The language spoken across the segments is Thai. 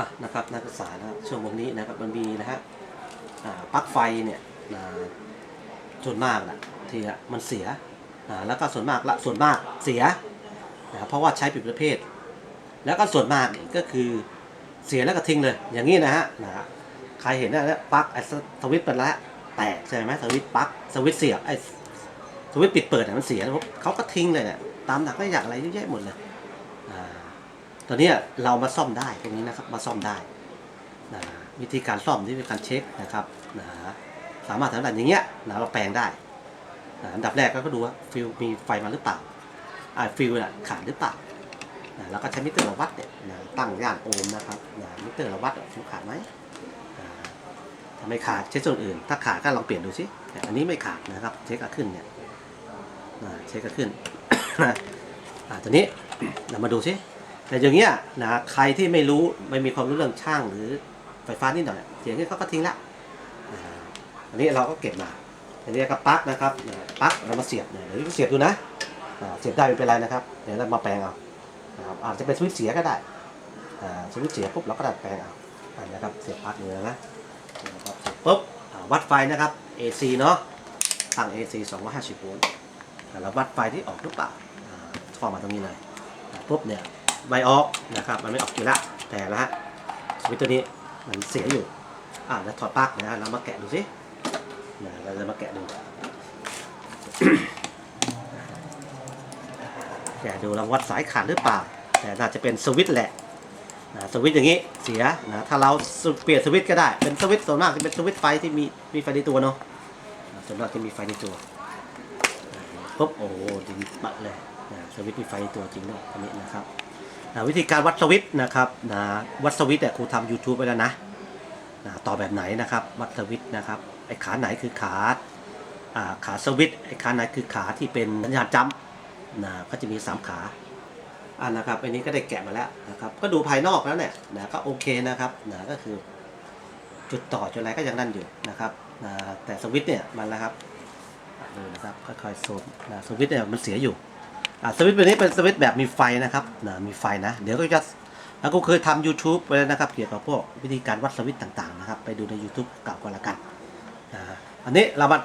อะนะครับนักศึกษานะครับช่วงวงนี้นะครับมันมีนะฮะปลั๊กไฟเนี่ยนะส่วนมากนะทีอะมันเสียแล้วก็ส่วนมากละส่วนมากเสียนะเพราะว่าใช้ผิดประเภท แล้วก็ส่วนมากก็คือเสียแล้วก็ทิ้งเลย อย่างนี้นะฮะนะใครเห็นนะเนี่ยปลั๊กไอ้สวิตช์ไปแล้วแตกใช่ไหมสวิตช์ปลั๊กสวิตช์เสียบไอ้สวิตช์ปิดเปิดเนี่ยมันเสียเขาก็ทิ้งเลยเนี่ยตามหลักก็อยากอะไรเยอะแยะหมดเลย ตอนนี้เรามาซ่อมได้ตรงนี้นะครับ มาซ่อมได้นะวิธีการซ่อมที่เป็นการเช็คนะครับนะสามารถทำได้อย่างเงี้ยนะเราแปลงได้นะอันดับแรกก็ดูว่าฟิลมีไฟมาหรือเปล่าอ่าฟิลน่ะขาดหรือเปล่านะแล้วก็ใช้มิเตอร์เราวัดเนี่ยนะตั้งย่านโอห์มนะครับนะมิเตอร์เราวัดฟิลขาดไหมอ่าถ้าไม่ขาดเช็คส่วนอื่น ถ้าขาดก็ลองเปลี่ยนดูสิอันนี้ไม่ขาดนะครับ เช็คก็ขึ้นเนี่ยนะเช็คก็ขึ้นอ่าตัวนี้เรามาดูสิ แต่อย่างเงี้ยนะใครที่ไม่รู้ไม่มีความรู้เรื่องช่างหรือไฟฟ้านิดหน่อยอย่างนี้เขาก็ทิ้งละอันนี้เราก็เก็บมาอันนี้ก็ปลั๊กนะครับปลั๊กเรามาเสียบเสียเดี๋ยวเสียบดูนะเสียบได้ไม่เป็นไรนะครับ เดี๋ยวเรามาแปลงเอานะครับอาจจะเป็นสวิตช์เสียก็ได้สวิตช์เสียปุ๊บเราก็ดัดแปลงเอาอันนี้นะครับเสียบปลั๊กเลยนะนะปุ๊บวัดไฟนะครับ AC เนาะตั้ง AC 250โวลต์อ่าเราวัดไฟที่ออกหรือเปล่าอ่าข้อมาตรงนี้เลยปุ๊บเนี่ย ไวออกนะครับ มันไม่ออกอยู่ละแต่ละฮะสวิตตัวนี้มันเสียอยู่ อ่าแล้วถอดปลั๊กนะเรามาแกะดูสินะเราจะมาแกะดูแกะดูเราวัดสายขาดหรือเปล่า แต่น่าจะเป็นสวิตแหละนะสวิตอย่างนี้เสียนะถ้าเราเปลี่ยนสวิตก็ได้เป็นสวิตส่วนมากจะเป็นสวิตไฟที่มีมีไฟในตัวเนาะส่วนมากจะมีไฟในตัวปุ๊บโอ้โหดีบัดเลยนะสวิตมีไฟในตัวจริงด้วยอันนี้นะครับ นะวิธีการวัดสวิตนะครับนะวัดสวิตเนี่ยครูทำ YouTube ไปแล้วนะนะต่อแบบไหนนะครับ วัดสวิตนะครับไอ้ขาไหนคือขาอ่าขาสวิตไอ้ขาไหนคือขาที่เป็นสัญญาณจัมป์นะก็จะมี 3 ขาอ่านะครับอันนี้ก็ได้แกะมาแล้วนะครับก็ดูภายนอกแล้วเนี่ยนะก็โอเคนะครับนะก็คือจุดต่อจุดอะไรก็ยังนั่นอยู่นะครับนะแต่สวิตเนี่ยมันแล้วครับดูนะครับค่อยๆโซมนะสวิตเนี่ยมันเสียอยู่ อ่าสวิตช์ตัวนี้เป็นสวิตช์แบบมีไฟนะครับนะมีไฟนะ เดี๋ยวก็จะแล้วก็เคยทำ YouTube ไปแล้วนะครับ เกี่ยวกับพวกวิธีการวัดสวิตช์ต่างๆนะครับ ไปดูใน YouTube เก่าก็แล้วกันอ่าอันนี้เรามา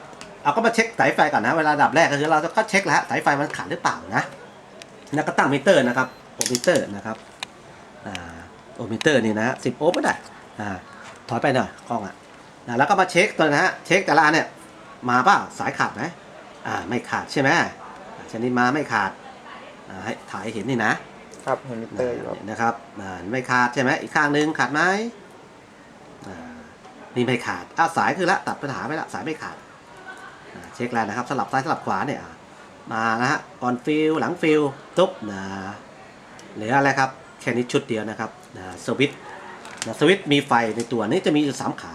เอาก็มาเช็คสายไฟก่อนนะ เวลาดับแรกก็คือเราก็เช็คแล้วฮะสายไฟมันขาดหรือเปล่านะแล้วก็ตั้งมิเตอร์นะครับโอมิเตอร์นะครับอ่าโอมิเตอร์นี่นะสิบโอห์มก็ได้อ่าถอยไปหน่อยกล้องอะนะแล้วก็มาเช็คตัวนะฮะเช็คแต่ละอันเนี่ยมาเปล่าสายขาดไหมอ่าไม่ขาดใช่ไหมชนิดมาไม่ขาด อ่าให้ถ่ายให้เห็นนี่นะครับเห็นมิเตอร์อยู่ครับนะครับอ่าไม่ขาดใช่ไหมอีกข้างหนึงขาดไหมอ่านี่ไม่ขาดอ้าวสายคือละตัดปัญหาไปละสายไม่ขาดอ่าเช็คแล้วนะครับสลับซ้ายสลับขวาเนี่ยอ่ามานะฮะก่อนฟิลหลังฟิลตุ๊บนะเหลืออะไรครับแค่นี้ชุดเดียวนะครับนะสวิตช์นะสวิตช์มีไฟในตัวนี้จะมีอยู่สามขา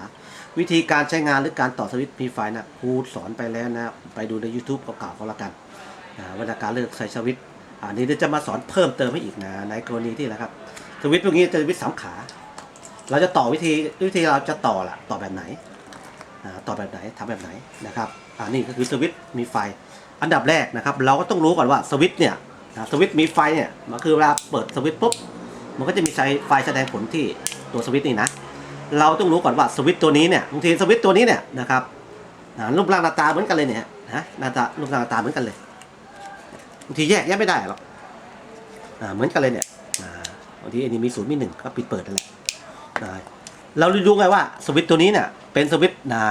วิธีการใช้งานหรือการต่อสวิตช์มีไฟนะครูสอนไปแล้วนะไปดูใน YouTube เก่าๆก็แล้วกันอ่าวิธีการเลือกใช้สวิตช์ อันนี้เดี๋ยวจะมาสอนเพิ่มเติมให้อีกนะในกรณีที่นะครับสวิตช์พวกนี้จะสวิตช์สามขา เราจะต่อวิธีวิธีเราจะต่อละต่อแบบไหนต่อแบบไหนทำแบบไหนนะครับอันนี้ก็คือสวิตช์มีไฟ อันดับแรกนะครับ เราก็ต้องรู้ก่อนว่าสวิตช์เนี่ยสวิตช์มีไฟเนี่ยมันคือเวลาเปิดสวิตช์ปุ๊บมันก็จะมีไฟไฟแสดงผลที่ตัวสวิตช์นี่นะเราต้องรู้ก่อนว่าสวิตช์ตัวนี้เนี่ยบางทีสวิตช์ตัวนี้เนี่ยนะครับรูปร่างหน้าตาเหมือนกันเลยเนี่ยนะหน้าตารูปร่างหน้าตาเหมือนกันเลยางทีแยกแยกไม่ได้หรอกอ่าเหมือนกันเลยเนี่ยบางทีอันนี้มีศูนย์มีหนึ่งก็ปิดเปิดนั่นแหละเรารู้ไงว่าสวิตตัวนี้เนี่ยเป็นสวิตช์นะ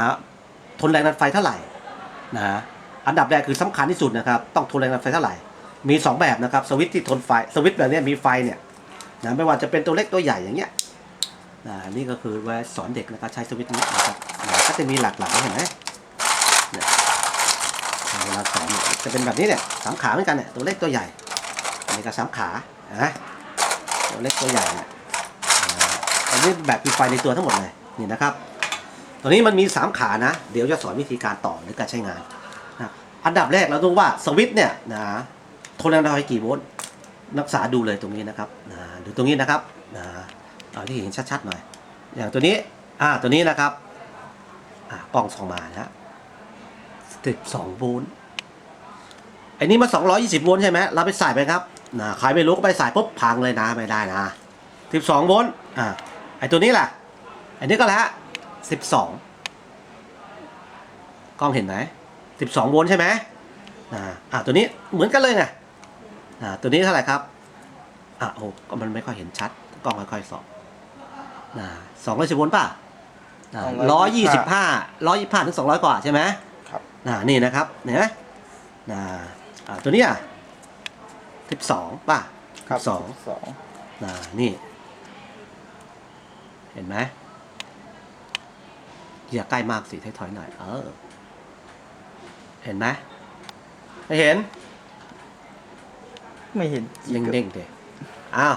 ทนแรงดันไฟเท่าไหร่นะอันดับแรกคือสำคัญที่สุดนะครับต้องทนแรงดันไฟเท่าไหร่ มีสองแบบนะครับสวิตที่ทนไฟสวิตแบบนี้มีไฟเนี่ยนะไม่ว่าจะเป็นตัวเล็กตัวใหญ่อย่างเงี้ยอ่านี่ก็คือไว้สอนเด็กนะครับใช้สวิตนี้นะครับก็จะมีหลากหลายเห็นไหมเนี่ย เวลาสอนเนี่ย จะเป็นแบบนี้เนี่ยสามขาเหมือนกันเนี่ยตัวเล็กตัวใหญ่อันนี้ก็สามขานะตัวเล็กตัวใหญ่เนี่ยอันนี้แบบมีไฟในตัวทั้งหมดเลยนี่นะครับ ตัวนี้มันมีสามขานะ เดี๋ยวจะสอนวิธีการต่อหรือการใช้งานนะอันดับแรกเราต้องว่าสวิตช์เนี่ยนะทนแรงดันไฟกี่โวลต์นักศึกษาดูเลยตรงนี้นะครับนะดูตรงนี้นะครับนะเอาที่เห็นชัดๆหน่อย อย่างตัวนี้อ่าตัวนี้นะครับอ่ากล้องส่องมานะฮะ12โวลต์ อ้นี่มา 220 โวลต์ใช่ไหมเราไปใส่ไปครับนะใครไม่รู้ก็ไปใส่ปุ๊บพังเลยนะไม่ได้นะ 12 โวลต์อ่าไอ้ตัวนี้ล่ะ อันนี้ก็แล้วสิบสองกล้องเห็นไหมสิบสองโวลต์ใช่ไหมอ่าอ่าตัวนี้เหมือนกันเลยไงอ่าตัวนี้เท่าไหร่ครับอะโอ้ก็มันไม่ค่อยเห็นชัดกล้องค่อยๆส่องอ่าสองร้อยสิบโวลต์ป่ะร้อยยี่สิบห้าร้อยยี่สิบห้าถึงสองร้อยกว่าใช่ไหมครับอ่านี่นะครับเห็นไหมอ่า อ่าตัวเนี้สิบสองป่ะครับสองสองอ่านี่ เห็นไหมอย่าใกล้มากสิถอยๆหน่อย เออ เห็นไหมไม่เห็น ไม่เห็นยังเด้งๆเดอ้าว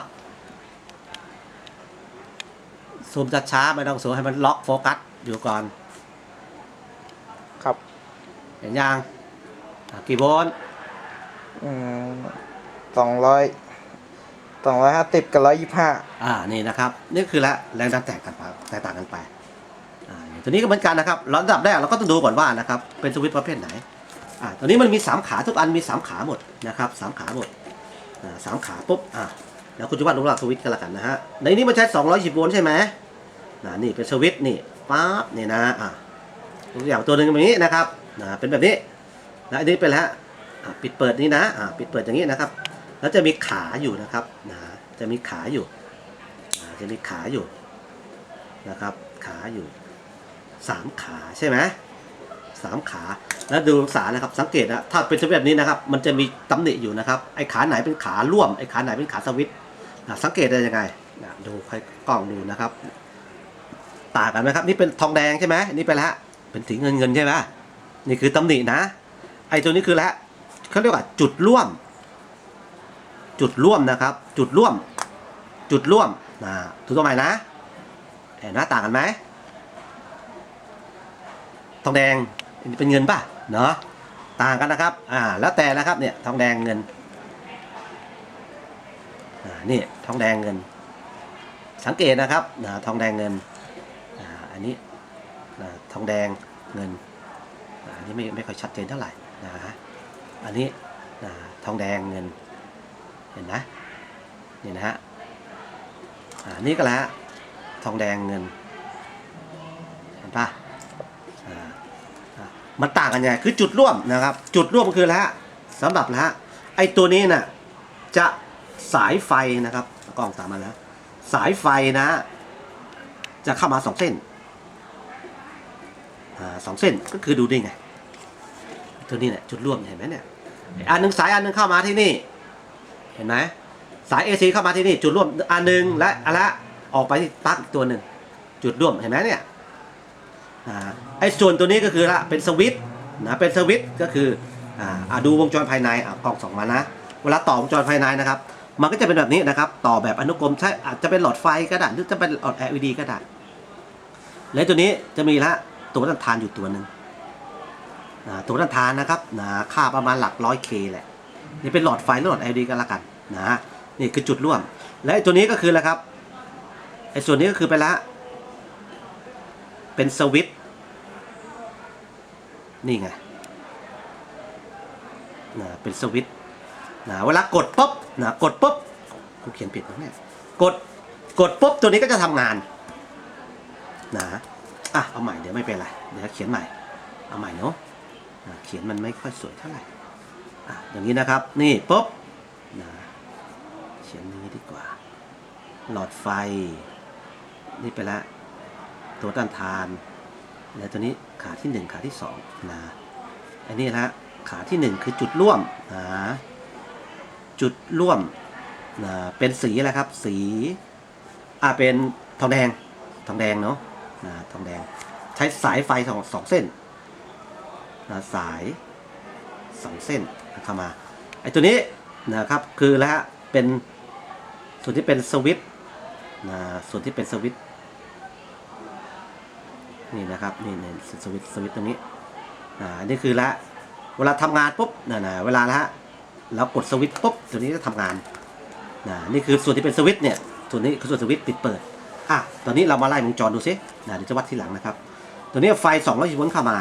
ซูมช้าๆไม่ต้องซูมให้มันล็อกโฟกัสอยู่ก่อน ครับ เห็นยังอะกี่โวลต์อืม สองร้อยสองร้อยห้าสิบกับร้อยยี่ห้าอ่านี่นะครับ นี่คือละแรงดันแตกกันไปแตกต่างกันไปอ่าตัวนี้ก็เหมือนกันนะครับระดับแรกเราก็ต้องดูก่อนว่านะครับเป็นสวิตช์ประเภทไหนอ่าตัวนี้มันมีสามขาทุกอันมีสามขาหมดนะครับสามขาหมดอ่าสามขาปุ๊บอ่าแล้วคุณจะวาดรูปลักษณ์สวิตช์กันละกันนะฮะในนี้มันใช้210โวลต์ใช่ไหมน่ะนี่เป็นสวิตช์นี่ปั๊บนี่นะอ่าตัวอย่างตัวหนึ่งแบบนี้นะครับนะเป็นแบบนี้นะอันนี้เป็นแล้ว ปิดเปิดนี่นะอ่าปิดเปิดอย่างนี้นะครับ แล้วจะมีขาอยู่นะครับนะจะมีขาอยู่จะมีขาอยู่นะครับ ขาอยู่สามขาใช่ไหมสามขาแล้วดูองศานะครับสังเกตนะถ้าเป็นแบบนี้นะครับ มันจะมีตำหนิอยู่นะครับไอ้ขาไหนเป็นขาร่วมไอ้ขาไหนเป็นขาสวิตนะสังเกตได้ยังไงดูใครกล้องดูนะครับ ต่างกันไหมครับ นี่เป็นทองแดงใช่ไหมนี่เป็นละเป็นสีเงินเงินใช่ไหมนี่คือตำหนินะ ไอ้ตัวนี้คือและ เขาเรียกว่าจุดร่วม จุดร่วมนะครับ จุดร่วม จุดร่วมนะถูกต้องไหมนะเห็นหน้าต่างกันไหมทองแดงเป็นเงินป่ะเนาะต่างกันนะครับอ่าแล้วแต่นะครับเนี่ยทองแดงเงินอ่านี่ทองแดงเงิน สังเกตนะครับนะทองแดงเงินอ่าอันนี้นะทองแดงเงินอ่าอันนี้ไม่ไม่ค่อยชัดเจนเท่าไหร่นะฮะ อันนี้นทองแดงเงิน เห็นนะนี่นะฮะอ่านี่ก็แล้วทองแดงเงิน เห็นปะมันต่างกันยังไงคือจุดร่วมนะครับ จุดร่วมคือแล้วสำหรับแล้วไอ้ตัวนี้น่ะจะสายไฟนะครับกล้องตามมาแล้ว สายไฟนะ จะเข้ามาสองเส้นอสองเส้นก็คือดูได้ไง ตัวนี้เนี่ยจุดร่วมเห็นไหมเนี่ย อันหนึ่งสายอันหนึ่งเข้ามาที่นี่ เห็นไหมสาย AC เข้ามาที่นี่ จุดร่วมอันหนึ่งและอันละออกไปที่ปลั๊กอีกตัวหนึ่งจุดร่วมเห็นไหมเนี่ยอ่าไอ้ส่วนตัวนี้ก็คือละเป็นสวิต์นะเป็นสวิต์ก็คืออ่าดูวงจรภายในอะกล้องสองมานะเวลาต่อวงจรภายในนะครับ มันก็จะเป็นแบบนี้นะครับ ต่อแบบอนุกรมใช่อาจจะเป็นหลอดไฟก็ได้หรือจะเป็นหลอด LED ก็ได้และตัวนี้จะมีละตัวต้านทานอยู่ตัวหนึ่ง ตัวต้านทานนะครับนะค่าประมาณหลักร้อยเคแหละนี่เป็นหลอดไฟหรือหลอด LED กันละกันนะฮะนี่คือจุดร่วม และไอตัวนี้ก็คืออะไรครับไอ้ส่วนนี้ก็คือไปละ เป็นสวิตนี่ไงนะเป็นสวิตนะเวลากดปุ๊บนะกดปุ๊บกูเขียนผิดนะเนี่ยกดกดปุ๊บตัวนี้ก็จะทำงานนะอะเอาใหม่เดี๋ยวไม่เป็นไรเดี๋ยวเขียนใหม่เอาใหม่เนาะ เขียนมันไม่ค่อยสวยเท่าไหร่อะอย่างนี้นะครับ นี่ปุ๊บนะเขียนนี้ดีกว่า หลอดไฟ นี่ไปละ ตัวต้านทาน แล้วตัวนี้ขาที่หนึ่งขาที่สองนะอันนี้ละขาที่หนึ่งคือจุดร่วมนะจุดร่วมนะเป็นสีอะไรครับ สีอ่าเป็นทองแดงทองแดงเนาะนะทองแดง ใช้สายไฟสองสองเส้น นะสายสองเส้นเข้ามาไอ้ตัวนี้นะครับคือแล้วเป็นส่วนที่เป็นสวิตนะส่วนที่เป็นสวิตนี่นะครับนี่นี่สวิตสวิตตรงนี้อ่าอันนี้คือละเวลาทำงานปุ๊บนะนะเวลาละเรากดสวิตปุ๊บตัวนี้จะทำงานนะนี่คือส่วนที่เป็นสวิตเนี่ยส่วนนี้คือส่วนสวิตปิดเปิดอะตอนนี้เรามาไล่วงจรดูซินะเดี๋ยวจะวัดทีหลังนะครับ ตัวนี้ไฟ220โวลต์เข้ามา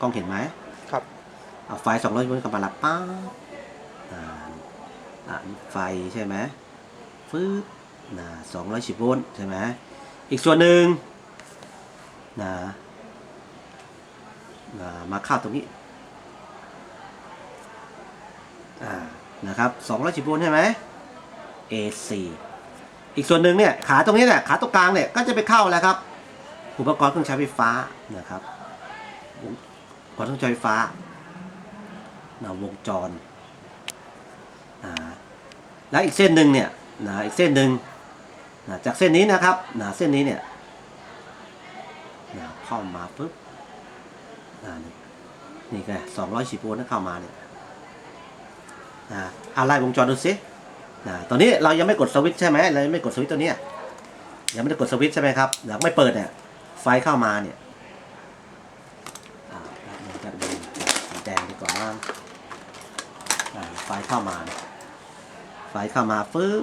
กล้องเห็นไหมครับเอาไฟสองร้อยโวลต์กลับมาละป้าบอ่าอ่าไฟใช่ไหมฟืบนะสองร้อยสิบโวลต์ใช่ไหมอีกส่วนหนึ่งนะนะมาเข้าตรงนี้อ่านะครับ210โวลต์ใช่ไหม AC อีกส่วนหนึ่งเนี่ยขาตรงนี้เนี่ยขาตรงกลางเนี่ยก็จะไปเข้าแล้วครับ อุปกรณ์เครื่องใช้ไฟฟ้านะครับอุปก รณ์เครื่องใช้ไฟฟ้านะวงจรอ่าแล้วอีกเส้นหนึ่งเนี่ยนะอีกเส้นหนึ่งนะจากเส้นนี้นะครับนะเส้นนี้เนี่ยนะเข้ามาปุ๊บนะนี่นี่ไงสองร้อยสิบโวลต์นะเข้ามาเนี่ยนะเอาไล่วงจรดูสินะตอนนี้เรายังไม่กดสวิตช์ใช่ไหมเรายังไม่กดสวิตช์ตัวเนี้ยยังไม่ได้กดสวิตช์ใช่ไหมครับเดี๋ยวไม่เปิดเนี่ยไฟเข้ามาเนี่ยอ่าเราจะดูสี แดงดีกว่าว่าอ่าไฟเข้ามาเนี่ยไฟเข้ามาฟึ๊บ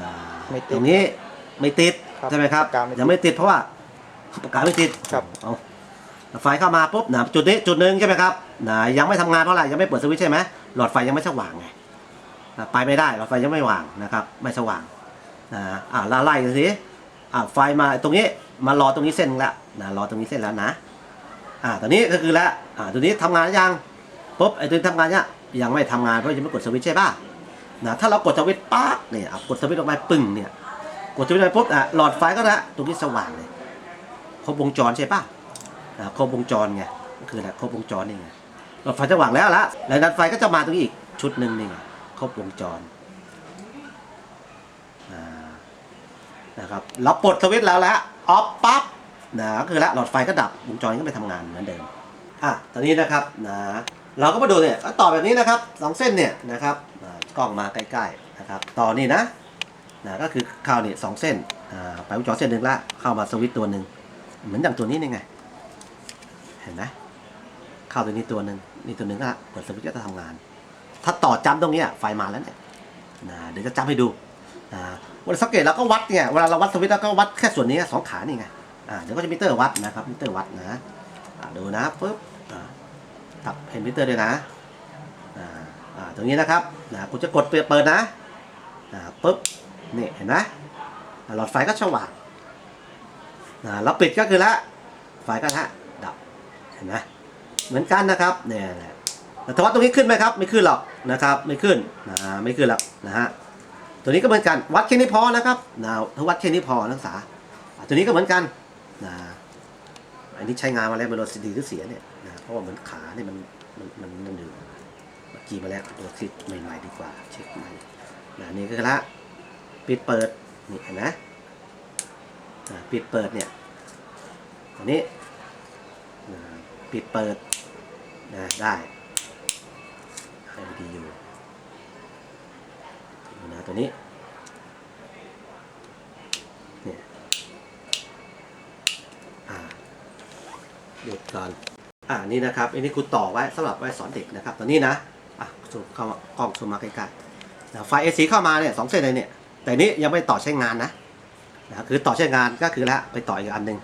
อ่าไม่ติดตรงนี้ไม่ติดครับใช่ไหมครับปากกาไม่ติดยังไม่ติดเพราะว่าปากกาไม่ติดครับเอาไฟเข้ามาปุ๊บนะจุดนี้จุดหนึ่งใช่ไหมครับนะยังไม่ทำงานเพราะอะไรยังไม่เปิดสวิตช์ใช่ไหมหลอดไฟยังไม่สว่างไงนะไปไม่ได้หลอดไฟยังไม่ว่างนะครับ ไม่สว่างนะอ่าไล่ไล่กันสิอ่าไฟมาตรงนี้มารอตรงนี้เส้นละนะรอตรงนี้เส้นแล้วนะอ่าตอนนี้ก็คือแล้วอ่าตัวนี้ทำงานหรือยัง ปุ๊บไอ้ตัวนี้ทำงานเนี่ยยังไม่ทำงานเพราะยังไม่กดสวิตช์ใช่ป่ะนะถ้าเรากดสวิตช์ปั๊บเนี่ยกดสวิตช์ออกมาปึ้งเนี่ยกดสวิตช์ไปปุ๊บอะหลอดไฟก็ละตรงนี้สว่างเลยครบวงจรใช่ป่ะอ่าครบวงจรไงก็คืออะไรครบวงจรนี่ไงหลอดไฟสว่างแล้วละแรงดันไฟก็จะมาตรงนี้อีกชุดหนึ่งนี่ไงครบวงจรนะครับเราปลดสวิตช์แล้วละออฟปั๊บนะก็คือละหลอดไฟก็ดับวงจรก็ไม่ทำงานเหมือนเดิมอะตอนนี้นะครับนะ เราก็มาดูเนี่ยต่อแบบนี้นะครับสองเส้นเนี่ยนะครับกล้องมาใกล้ๆนะครับต่อนี่นะนะก็คือเข้านี่สองเส้นอ่าไปวงจรเส้นหนึ่งละเข้ามาสวิตตัวหนึ่งเหมือนอย่างตัวนี้นี่ไง เห็นไหมเข้าตัวนี้ตัวหนึ่งนี่ตัวหนึ่งละกดสวิตช์ก็จะทำงาน ถ้าต่อจำตรงเนี้ยไฟมาแล้วเนี่ยนะเดี๋ยวจะจำให้ดูนะเวลาสังเกตเราก็วัดเนี่ยเวลาเราวัดสวิตช์เราก็วัดแค่ส่วนนี้สองขานี่ไงอ่าเดี๋ยวก็จะมิเตอร์วัดนะครับมิเตอร์วัดนะดูนะปุ๊บ ตับเห็นมิเตอร์ด้วยนะอ่าตรงนี้นะครับนะคุณจะกดเปิดเปิดนะปุ๊บนี่เห็นไหมหลอดไฟก็สว่างอ่าแล้วปิดก็คือละไฟก็ฮะดับเห็นไหมเหมือนกันนะครับเนี่ยแหละแต่วัดตรงนี้ขึ้นไหมครับ ไม่ขึ้นหรอกนะครับ ไม่ขึ้นนะไม่ขึ้นหรอกนะฮะตัวนี้ก็เหมือนกันวัดแค่นี้พอนะครับนะถ้าวัดแค่นี้พอนักศึกษาตัวนี้ก็เหมือนกันนะอันนี้ใช้งานมาแล้วมันโดนดีหรือเสียเนี่ย ราะว่าเหมือนขาเนี่ยมันมันมันมันอยู่เมื่อกี้มาแล้วตัวคลิปใหม่ๆดีกว่า เช็คใหม่นะนี่ก็ละปิดเปิดนี่เห็นไหมปิดเปิดเนี่ยอันนี้ปิดเปิดนะได้ให้ดีอยู่นะตัวนี้เนี่ยอ่าหยุดก่อน อ่านี่นะครับอันนี้คุณต่อไว้สำหรับไว้สอนเด็กนะครับตอนนี้นะอะซูมเข้ากล้องซูมมาใกล้ๆนะไฟเอซีเข้ามาเนี่ยสองเส้นเลยเนี่ย แต่นี้ยังไม่ต่อใช้งานนะนะคือต่อใช้งานก็คือละไปต่ออีกอันหนึ่ง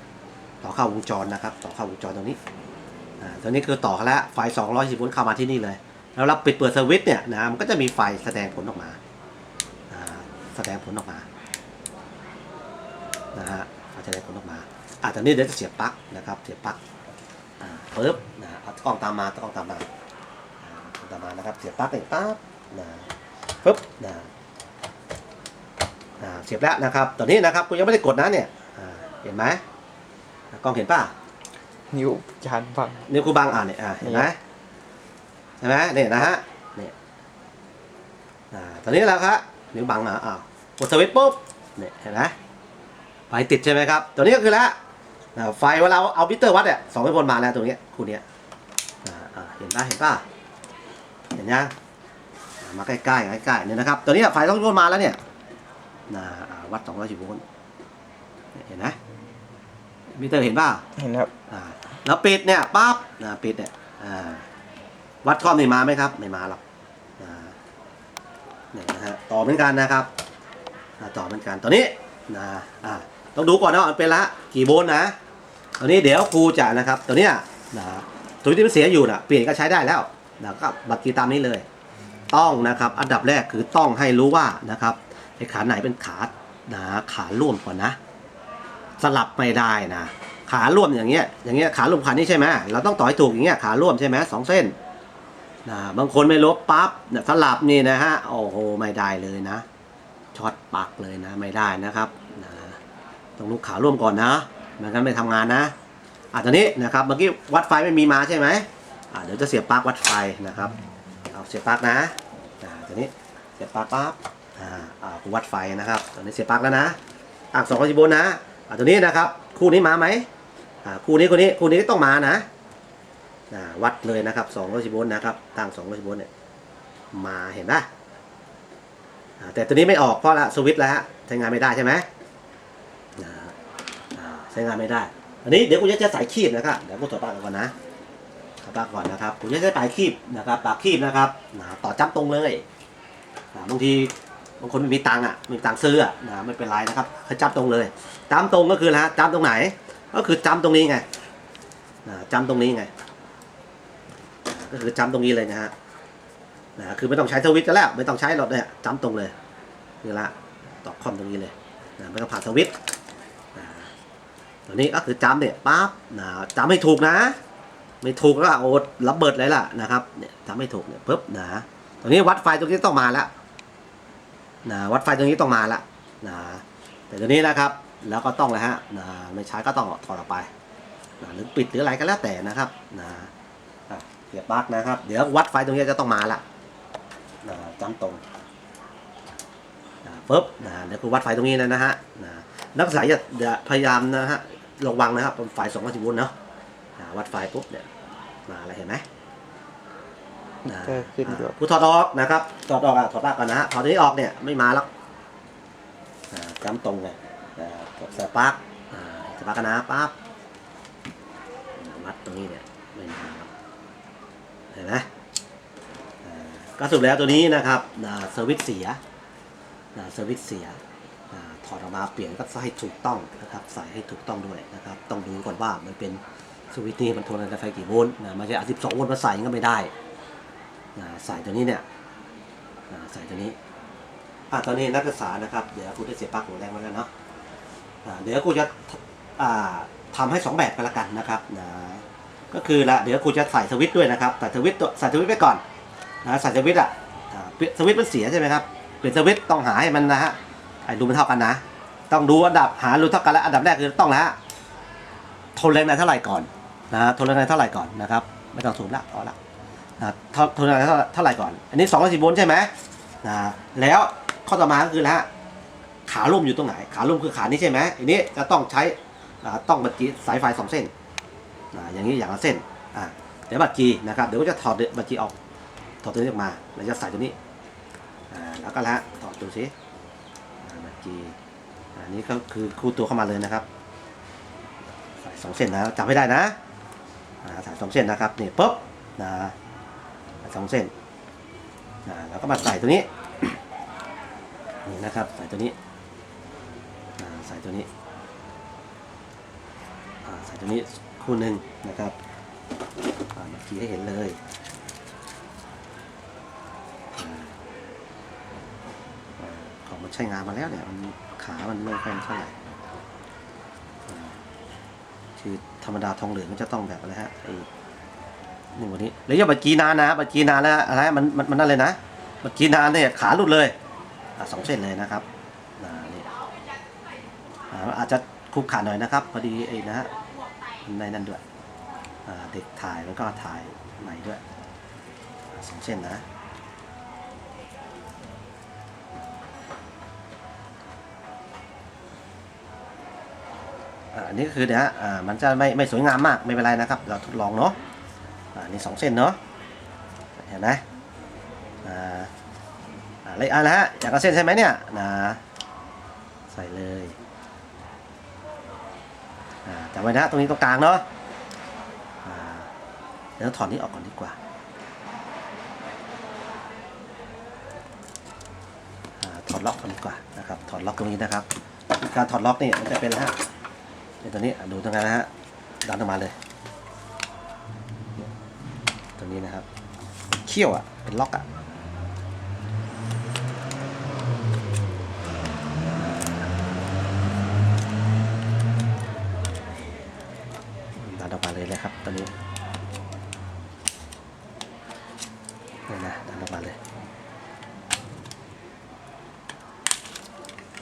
ต่อเข้าวงจรนะครับ ต่อเข้าวงจรตรงนี้อ่าตัวนี้คือต่อแล้วไฟ210โวลต์เข้ามาที่นี่เลย แล้วเราปิดเปิดสวิตช์เนี่ยนะมันก็จะมีไฟแสดงผลออกมาอ่าแสดงผลออกมานะฮะแสดงผลออกมาอ่าตอนนี้เดี๋ยวจะเสียบปลั๊กนะครับเสียบปลั๊ก อ่าปึ๊บนะเอากล้องตามมากล้องตามมาอ่ากล้องตามมานะครับ เสียบปลั๊กหนึ่งปั๊บนะปึ๊บนะอ่าเสียบแล้วนะครับ ตอนนี้นะครับคุณยังไม่ได้กดนะเนี่ยอ่าเห็นไหมกล้องเห็นป่ะนิ้วจานบังนิ้วกูบังอ่านเนี่ยอ่าเห็นไหมเห็นไหมเนี่ยนะฮะเนี่ยอ่าตอนนี้แล้วครับนิ้วบังอะอ้าวกดสวิตช์ปุ๊บเนี่ยเห็นไหมไฟติดใช่ไหมครับตัวนี้ก็คือแล้วอ่า ไฟเวลาเอามิเตอร์วัดเนี่ยสองพันโวลต์มาแล้วตรงเนี้ยคู่เนี้ยอ่าอ่าเห็นป่ะเห็นป่ะเห็นยังอ่ามาใกล้ๆใกล้ๆเนี่ยนะครับตัวนี้ไฟต้องโยนมาแล้วเนี่ยนะอ่าวัด210โวลต์เนี่ยเห็นไหมมิเตอร์เห็นป่ะเห็นครับอ่าแล้วปิดเนี่ยปั๊บนะปิดเนี่ยอ่าวัดความนี่มาไหมครับ ไม่มาหรอกอ่าเนี่ยนะฮะต่อเหมือนกันนะครับอ่าต่อเหมือนกันตัวนี้นะอ่าต้องดูก่อนนะว่ามันเป็นละกี่โวลต์นะ ตัวนี้เดี๋ยวครูจะนะครับ ตัวเนี้ยนะตัวที่มันเสียอยู่นะเปลี่ยนก็ใช้ได้แล้วนะก็บัตรกีตามนี้เลย ต้องนะครับ อันดับแรกคือต้องให้รู้ว่านะครับไอ้ขาไหนเป็นขานะขาร่วมก่อนนะ สลับไม่ได้นะ ขาร่วมอย่างเงี้ย อย่างเงี้ยขาร่วมขานี่ใช่ไหมเราต้องต่อให้ถูกอย่างเงี้ยขาร่วมใช่ไหมสองเส้นนะบางคนไม่ลบปั๊บเนี่ยสลับนี่นะฮะโอ้โหไม่ได้เลยนะช็อตปักเลยนะไม่ได้นะครับนะต้องลุกขาร่วมก่อนนะ ไม่งั้นไม่ทำงานนะอะตอนนี้นะครับเมื่อกี้วัดไฟไม่มีมาใช่ไหมอะเดี๋ยวจะเสียบปลั๊กวัดไฟนะครับเอาเสียบปลั๊กนะอ่าตอนนี้เสียบปลั๊กปั๊บอ่าอ่ากูวัดไฟนะครับ ตอนนี้เสียบปลั๊กแล้วนะอะสองร้อยโวลต์นะอะตัวนี้นะครับคู่นี้มาไหมอ่าคู่นี้คู่นี้คู่นี้ต้องมานะอ่าวัดเลยนะครับ2 1 0โวลต์นะครับตั้ง2 1 0โวลต์เนี่ยมาเห็นปะอ่าแต่ตัวนี้ไม่ออกเพราะละสวิตช์แล้วฮะใช้งานไม่ได้ใช่ไหม ใช้งานไม่ได้ อันนี้เดี๋ยวกูจะจะใส่คีบนะครับเดี๋ยวกูถอดปลั๊กก่อนนะถอดปลั๊กก่อนนะครับกูจะใช้ปลายคีบนะครับปากคีบนะครับอ่าต่อจับตรงเลยอ่าบางทีบางคนไม่มีตังค์อะไม่มีตังค์ซื้ออะนะไม่เป็นไรนะครับเขาจับตรงเลยจับตรงก็คืออะจับตรงไหน ก็คือจำตรงนี้ไงนะจำตรงนี้ไง ก็คือจำตรงนี้เลยนะฮะนะคือไม่ต้องใช้สวิตช์แล้ว ไม่ต้องใช้หรอกเนี่ยจำตรงเลยนี่ละตอกคอมตรงนี้เลยนะไม่ต้องผ่านสวิตช์ ตัวนี้ก็คือจำเนี่ยปั๊บนะจำให้ถูกนะ ไม่ถูกก็โอ้ระเบิดเลยล่ะนะครับเนี่ยจำไม่ถูกเนี่ยปุ๊บนะตรงนี้วัดไฟตรงนี้ต้องมาแล้วนะวัดไฟตรงนี้ต้องมาแล้วนะแต่ตัวนี้นะครับแล้วก็ต้องเลยฮะนะไม่ใช้ก็ต้องถอดออกไปนะหรือปิดหรืออะไรก็แล้วแต่นะครับนะอะเสียบปลั๊กนะครับ เดี๋ยววัดไฟตรงนี้จะต้องมาละนะจำตรงนะปุ๊บนะเดี๋ยวกูวัดไฟตรงนี้นะนะฮะนะนักศึกษาย่าอย่าพยายามนะฮะ ระวังนะครับเป็นไฟสองร้อยสิบโวลต์เนาะนะวัดไฟปุ๊บเนี่ยมาอะไรเห็นไหมนะเออขึ้นอยู่กูถอดออกนะครับถอดออกอะถอดปลั๊กก่อนนะฮะถอดตัวนี้ออกเนี่ยไม่มาแล้วอ่าจำตรงเลยอ่ากดสปาร์กอ่าสปาร์กนะปั๊บวัดตรงนี้เนี่ยไม่มาครับเห็นไหมอ่าก็สรุดแล้วตัวนี้นะครับอ่าเซอร์วิสเสียอ่าเซอร์วิสเสียอ่า ถอดออกมาเปลี่ยนก็ใส่ถูกต้องนะครับ ใส่ให้ถูกต้องด้วยนะครับ ต้องดูก่อนว่ามันเป็นสวิตช์นี่มันทนไฟกี่โวลต์นะไม่ใช่เอา12โวลต์มาใส่ก็ไม่ได้อ่าใส่ตัวนี้เนี่ยอ่าใส่ตัวนี้อ่าตอนนี้นักศึกษานะครับ เดี๋ยวคุณได้เสียบปลั๊กหัวแรงไว้แล้วเนาะอ่าเดี๋ยวกูจะอ่าทำให้สองแบบกันละกันนะครับนะก็คือละเดี๋ยวกูจะใส่สวิตช์ด้วยนะครับใส่สวิตช์ตัวใส่สวิตช์ไปก่อนนะใส่สวิตช์อะเปลี่ยนสวิตช์มันเสียใช่ไหมครับเปลี่ยนสวิตช์ต้องหาให้มันนะฮะ ไอ้รูมันเท่ากันนะ ต้องดูอันดับหารูเท่ากันแล้วอันดับแรกคือต้องนะฮะทนแรงในเท่าไหร่ก่อนนะทนแรงในเท่าไหร่ก่อนนะครับ ไม่ต้องสูงละพอละนะทนแรงในเท่าเท่าไหร่ก่อน อันนี้210โวลต์ใช่ไหมนะแล้วข้อต่อมาก็คือนะฮะขาลุ่มอยู่ตรงไหน ขาลุ่มคือขานี้ใช่ไหมอันนี้จะต้องใช้ต้องบัตรจีสายไฟสองเส้นอ่าอย่างนี้อย่างละเส้นอ่าเดี๋ยวบัตรจีนะครับเดี๋ยวก็จะถอดบัตรจีออกถอดตัวนี้ออกมาแล้วจะใส่ตัวนี้อ่าแล้วก็ละถอดดูสิ อ่าบัตรจีอันนี้ก็คือคู่ตัวเข้ามาเลยนะครับใส่สองเส้นนะจำไม่ได้นะอ่าใส่สองเส้นนะครับนี่ปุ๊บนะใส่สองเส้นอ่าแล้วก็มาใส่ตัวนี้นี่นะครับใส่ตัวนี้ใส่ตัวนี้ใส่ตัวนี้คู่หนึ่งนะครับอ่าเมื่อกี้ให้เห็นเลย ใช้งานมาแล้วเนี่ยมันขามันไม่ค่อยเท่าไหร่คือธรรมดาทองเหลืองมันจะต้องแบบอะไรฮะไอ้นี่วันนี้แล้วอย่บัจจีนานนะบัจจีนานแล้วอะไรมันมันมันนั่นเลยนะบัจจีนานเนี่ยขาหลุดเลยอสองเส้นเลยนะครับอานี่อาจจะคุกขาหน่อยนะครับ พอดีไอ้นะฮะในนั่นด้วยเด็กถ่ายแล้วก็ถ่ายใหม่ด้วยสองเส้นนะ อันนี้ก็คือเนี่ยอ่ามันจะไม่ไม่สวยงามมากไม่เป็นไรนะครับ เราทดลองเนาะอ่านี่สองเส้นเนาะเห็นไหมอ่าอะไรอะนะฮะจากกระเส้นใช่ไหมเนี่ยนะใส่เลยอ่าจำไว้นะตรงนี้ตรงกลางเนาะเดี๋ยวถอดนี้ออกก่อนดีกว่าอ่าถอดล็อกก่อนดีกว่านะครับถอดล็อกตรงนี้นะครับ การถอดล็อกนี่มันจะเป็นนะฮะ นตัวนี้ดูตรงนั้นนะฮะดันออกมาเลยตรงนี้นะครับเขี้ยวอะเป็นล็อกอะดันออกมาเลยนะครับตอนนี้นี่นะดันออกมาเลย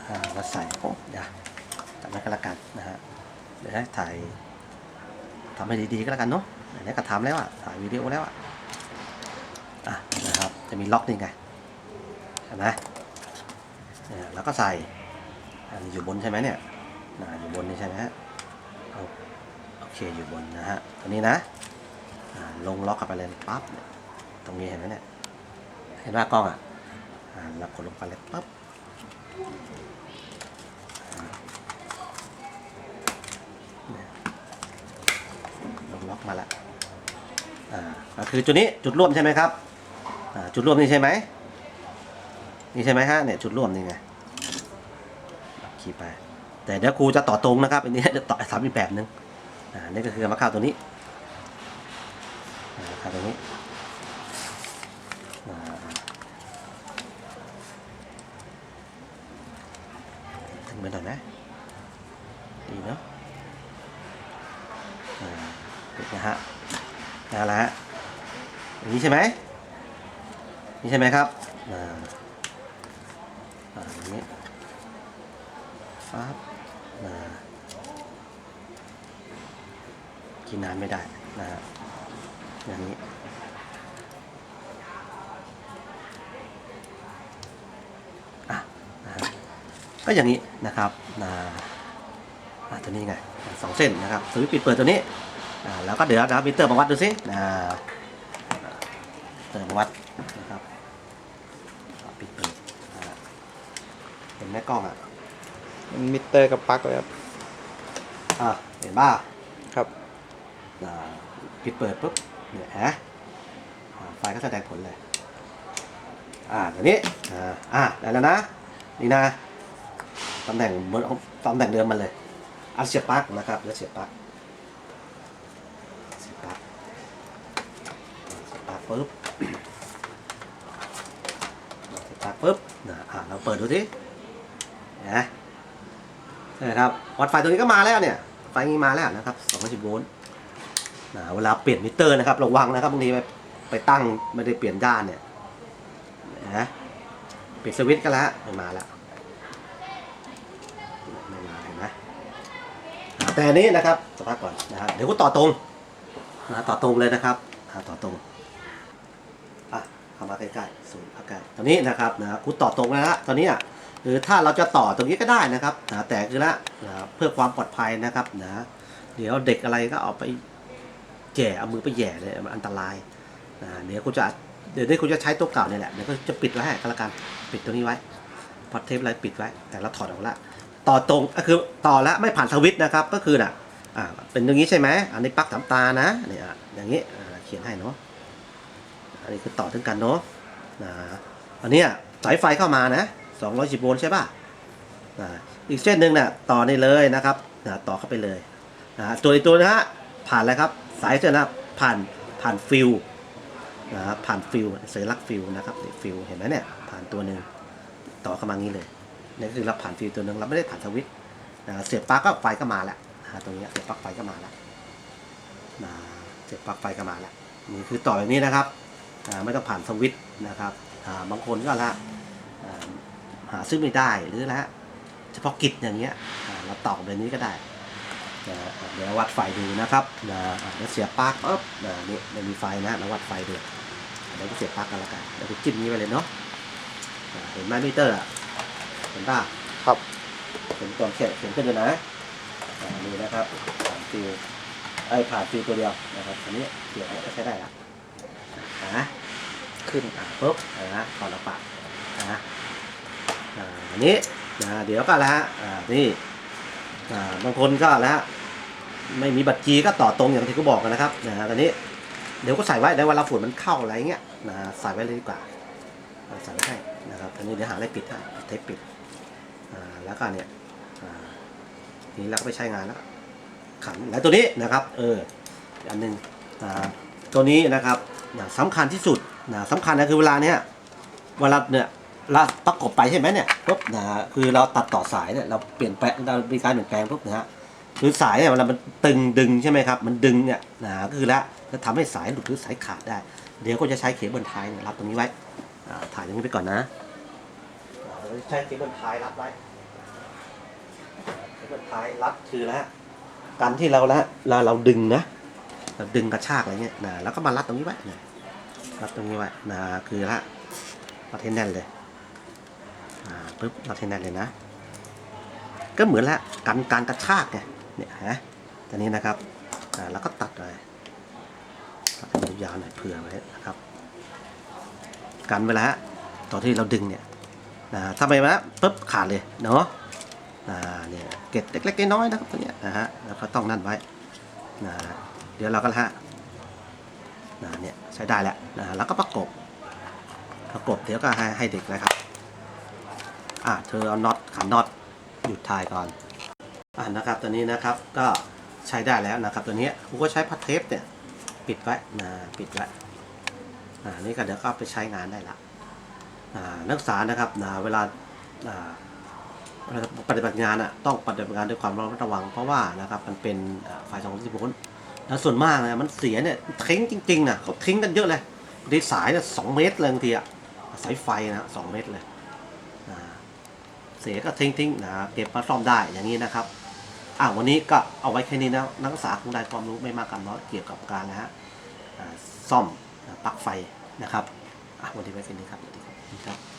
อ่าแล้วใส่โอ้เดี๋ยวทำให้ก็แล้วกันนะฮะ เดี๋ยวถ่ายทำให้ดีๆก็แล้วกันเนาะไหนๆก็ทำแล้วอะถ่ายวิดีโอแล้วอะอะนะครับจะมีล็อกนี่ไงเห็นไหมเนี่ยแล้วก็ใส่อันนี้อยู่บนใช่ไหมเนี่ยนะอยู่บนนี่ใช่ไหมฮะโอเคอยู่บนนะฮะตัวนี้นะลงล็อกกับไปเลยปั๊บตรงนี้เห็นไหมเนี่ยเห็นว่ากล้องอะแล้วกดลงไปเลยปั๊บอ่าเนี่ยลงล็อก มาละอ่าก็คือจุดนี้จุดร่วมใช่ไหมครับอ่าจุดร่วมนี่ใช่ไหมนี่ใช่ไหมฮะเนี่ยจุดร่วมนี่ไงขีดไป แต่เดี๋ยวครูจะต่อตรงนะครับอันนี้จะต่อสามอีกแบบนึงอ่านี่ก็คือมะข้าวตัวนี้อ่ามะข้าวตัวนี้อ่าถึงไปหน่อยไหมดีเนาะอ่าปิดนะฮะนั่นแหละฮะอย่างนี้ใช่ไหมนี่ ใช่ไหมครับอ่าอย่างนี้ปั๊บอ่ากินนานไม่ได้นะฮะอย่างนี้อะนะก็อย่างนี้นะครับนะอะตัวนี้ไงสองเส้นนะครับสวิตช์ปิดเปิดตัวนี้ แล้วก็เดี๋ยวนะครับมิเตอร์มาวัดดูสินะเติมมาวัดนะครับอะปิดเปิดอ่า เห็นไหมกล้องอะมันมิเตอร์กับปลั๊กเลยครับอะเห็นบ้าครับอ่าปิดเปิดปุ๊บเนี่ยฮะอ่าไฟก็แสดงผลเลย อ่าเดี๋ยวนี้อ่าอ่าได้แล้วนะนี่นะตำแหน่งเหมือนตำแหน่งเดิมมันเลยอันเสียบปลั๊กนะครับ แล้วเสียบปลั๊กเสียบปลั๊กเสียบปลั๊กปุ๊บเสียบปลั๊กปุ๊บนะอ่าเราเปิดดูสิ นะใช่ครับวัดไฟตัวนี้ก็มาแล้วเนี่ย ไฟนี้มาแล้วนะครับ210โวลต์นะเวลาเปลี่ยนมิเตอร์นะครับระวังนะครับบางทีไปไปตั้งไม่ได้เปลี่ยนด้านเนี่ยนะปิดสวิตช์ก็แล้วไม่มาแล้วไม่มาเห็นไหมแต่นี้นะครับสภาพก่อนนะฮะเดี๋ยวกูต่อตรงนะต่อตรงเลยนะครับต่อตรงอะเข้ามาใกล้ๆสูงเข้าใกล้ตอนนี้นะครับนะกูต่อตรงแล้วนะตอนนี้อะ หรือถ้าเราจะต่อตรงนี้ก็ได้นะครับนะแต่คือละนะเพื่อความปลอดภัยนะครับนะเดี๋ยวเด็กอะไรก็เอาไปแย่เอามือไปแย่เลยมันอันตรายนะเดี๋ยวคุณจะเดี๋ยวนี้คุณจะใช้ตัวเก่าเนี่ยแหละเดี๋ยวก็จะปิดไว้ให้ก็แล้วกันปิดตรงนี้ไว้พอเทปอะไรปิดไว้ แต่เราถอดออกละต่อตรงก็คือต่อแล้วไม่ผ่านสวิตช์นะครับ ก็คือน่ะอ่าเป็นอย่างนี้ใช่ไหมอันนี้ปักสามตานะเนี่ยอย่างนี้เขียนให้เนาะอันนี้คือต่อถึงกันเนาะนะอันนี้สายไฟเข้ามานะ 210โวลต์ใช่ป่ะอ่าอีกเส้นหนึ่งเนี่ยต่อนี่เลยนะครับนะต่อเข้าไปเลยนะตัวอีกตัวนะฮะผ่านอะไรครับ สายเส้นนะผ่านผ่านฟิวนะครับผ่านฟิวสัญลักษณ์ฟิวนะครับฟิวเห็นไหมเนี่ยผ่านตัวหนึ่งต่อเข้ามางี้เลยนี่คือเราผ่านฟิวตัวหนึ่งเราไม่ได้ผ่านสวิตนะเสียบปลั๊กก็ไฟก็มาแล้วนะตรงนี้เสียบปลั๊กไฟก็มาแล้วนะเสียบปลั๊กไฟก็มาแล้วนี่คือต่อแบบนี้นะครับไม่ต้องผ่านสวิตนะครับบางคนก็ละ หาซื้อไม่ได้หรือแล้วเฉพาะกิจอย่างเงี้ยอ่าเราตอกแบบนี้ก็ได้นะเดี๋ยววัดไฟดูนะครับนะอ่าเดี๋ยวเสียบปลั๊กปุ๊บนะนี่ไม่มีไฟนะเราวัดไฟดูเดี๋ยวก็เสียบปลั๊กกันแล้วกันเดี๋ยวไปจิ้มนี้ไปเลยเนาะอ่าเห็นไหมมิเตอร์อะเห็นป่ะครับเห็นตัวเขียนเขียนขึ้นเลยนะอ่านี่นะครับผ่านฟิวไอ้ยผ่านฟิวตัวเดียวนะครับอันนี้เสียบก็ใช้ได้ละอ่าขึ้นอ่าปุ๊บนะถอดออกปากนะ อันนี้นะเดี๋ยวก็แล้วฮะนี่บางคนก็แล้วไม่มีบัตรจีก็ต่อตรงอย่างที่เขาบอกกันนะครับนะตอนนี้เดี๋ยวก็ใส่ไว้ในเวลาฝุ่นมันเข้าอะไรเงี้ยนะใส่ไว้เลยดีกว่าใส่ไว้ให้นะครับตอนนี้เดี๋ยวหาอะไรปิดให้เทปปิดอ่าแล้วก็เนี่ยนี้เราก็ไปใช้งานแล้วขันแล้วตัวนี้นะครับเอออันหนึ่งอ่าตัวนี้นะครับอย่างสำคัญที่สุดนะสำคัญนะคือเวลาเนี้ยเวลาเนี่ย เราประกบไปใช่ไหมเนี่ยปุ๊บนะคือเราตัดต่อสายเนี่ยเราเปลี่ยนแปลงเรามีการเปลี่ยนแปลงปุ๊บนะฮะคือสายเนี่ยเวลามันตึงดึงใช่ไหมครับ มันดึงเนี่ยนะก็คือละจะทำให้สายหลุดหรือสายขาดได้ เดี๋ยวก็จะใช้เคเบิลไทยเนี่ยรับตรงนี้ไว้อ่าถ่ายตรงนี้ไปก่อนนะอ่าเราจะใช้เคเบิลไทยรับไว้เคเบิลไทยรับคือละการที่เราละเราเราดึงนะเราดึงกระชากอะไรเงี้ยนะแล้วก็มารัดตรงนี้ไว้นะรัดตรงนี้ไว้นะคือละรัดให้แน่นเลยอ่า ปึ๊บรัดให้แน่นเลยนะ ก็เหมือนละกันการกระชากไงเนี่ยฮะตัวนี้นะครับอ่าแล้วก็ตัดเลยตัดยาวหน่อยเผื่อไว้นะครับ กันเวลาตอนที่เราดึงเนี่ยนะถ้าไปมาปุ๊บขาดเลยเนาะอ่าเนี่ยเกล็ดเล็กๆน้อยๆนะครับตัวเนี้ยนะฮะแล้วก็ต้องนั่นไว้นะเดี๋ยวเราก็ละฮะนะเนี่ยใช้ได้แล้วนะแล้วก็ประกบประกบเดี๋ยวก็ให้ให้เด็กนะครับ อ่าเธอเอาน็อตขันน็อตหยุดถ่ายก่อนอ่านะครับตัวนี้นะครับก็ใช้ได้แล้วนะครับ ตัวนี้ผมก็ใช้พัดเทปเนี่ยปิดไว้นะปิดไว้อ่านี่ก็เดี๋ยวก็ไปใช้งานได้ละอ่านักศึกษานะครับนะเวลาอ่าปฏิบัติงานอะต้องปฏิบัติงานด้วยความระมัดระวังเพราะว่านะครับมันเป็นอ่าไฟ220โวลต์แล้วส่วนมากนะมันเสียเนี่ยทิ้งจริงๆนะเขาทิ้งกันเยอะเลยดีสายเนี่ยสองเมตรเลยบางทีอะสายไฟนะสองเมตรเลย เสียก็ทิ้งทิ้งๆนะเก็บมาซ่อมได้อย่างนี้นะครับอ่าวันนี้ก็เอาไว้แค่นี้นะนักศึกษาคงได้ความรู้ไม่มากกันน้อยเกี่ยวกับการนะฮะซ่อมปลั๊กไฟนะครับอะวันนี้ไว้แค่นี้ครับสวัสดีครับ